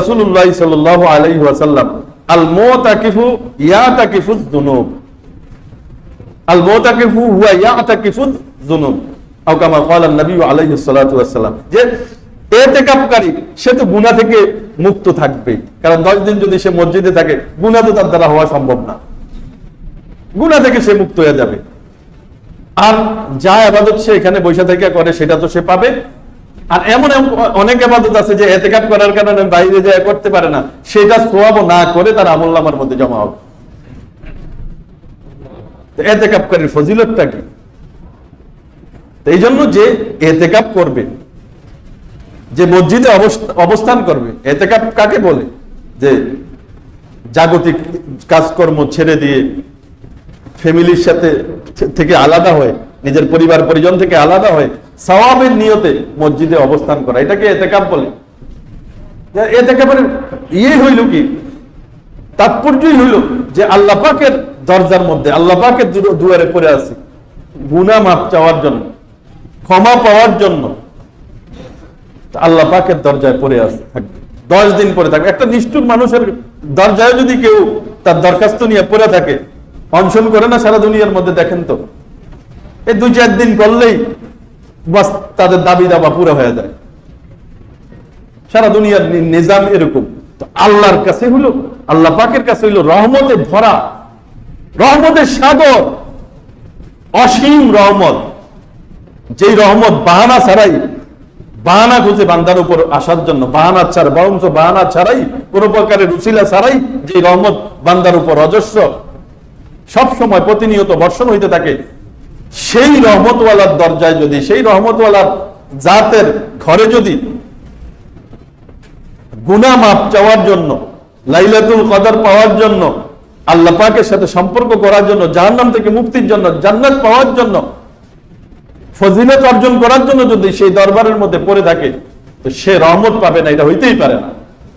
রাসূলুল্লাহ সাল্লাল্লাহু আলাইহি ওয়াসাল্লাম আল মুতাকিফু যুনুব। আল মুতাকিফু হুয়া যুনুব। আও কামা ক্বালা নবী সাল্লাতু ওয়াসাল্লাম যে এতেকাফকারী সে তো গুনাহ থেকে মুক্ত থাকবে। কারণ 10 দিন যদি সে মসজিদে থাকে, গুনাহ তো তার দ্বারা হওয়া সম্ভব না। গুনাহ থেকে সে মুক্ত হয়ে যাবে। আর যা আবাদত সে এখানে বৈশা থেকে করে, সেটা তো সে পাবে। আর এমন অনেক আবাদত আছে যে এতেকাপ করার কারণে বাইরে যায় করতে পারে না। সেটা সোয়াব না করে তার আমল নামার মধ্যে জমা হবে তো এতেকাপকারীর ফজিলতটা কি? এই জন্য যে এতেকাপ করবে, যে মসজিদে অবস্থ- অবস্থান করবে এতেকাপ কাকে বলে? যে জাগতিক কাজকর্ম ছেড়ে দিয়ে ফ্যামিলির সাথে থেকে আলাদা হয়ে নিজের পরিবার, পরিজন থেকে আলাদা হয়ে সওয়াবের নিয়তে মসজিদে অবস্থান করা। এটাকে এতেকাপ বলে। এতেকাপের ইয়ে হইল কি? তাৎপর্যই হইল যে আল্লাহ পাকের দরজার মধ্যে, আল্লাহ পাকের দুয়ারে পড়ে আছি। গুনা মাপ চাওয়ার জন্য, ক্ষমা পাওয়ার জন্য। আল্লাহ পাকের দরজায় পড়ে আসে থাকবে দশ দিন পরে থাকবে। একটা নিষ্ঠুর মানুষের দরজায় যদি কেউ তার দরখাস্ত নিয়ে পড়ে থাকে, অনশন করে না সারা দুনিয়ার মধ্যে দেখেন তো? এই দুই চার দিন করলেই বাস তাদের দাবি দাবা পুরো হয়ে যায়। সারা দুনিয়ার নিজাম এরকম। তো আল্লাহর কাছে হলো আল্লাহ পাকের কাছে হইল রহমতে ভরা, রহমতের সাগর, অসীম রহমত। যেই রহমত বাহানা ছাড়াই, বাহানা খুঁজে বান্দার উপর আসার জন্য, বাহানা ছাড়া, বরঞ্চ বাহানা ছাড়াই, কোন প্রকারের রুচিলা ছাড়াই যে রহমত বান্দার উপর অজস্র সব সময় প্রতিনিয়ত বর্ষণ হইতে থাকে। সেই রহমতওয়ালার দরজায় যদি, সেই রহমতওয়ালার জাতের ঘরে যদি গুনা মাপ চাওয়ার জন্য, লাইলাতুল কদর পাওয়ার জন্য, আল্লাহ পাকের সাথে সম্পর্ক করার জন্য, জাহান্নাম থেকে মুক্তির জন্য, জান্নাত পাওয়ার জন্য, ফজিলত অর্জন করার জন্য যদি সেই দরবারের মধ্যে পড়ে থাকে, তো সে রহমত পাবে না, এটা হইতেই পারে না।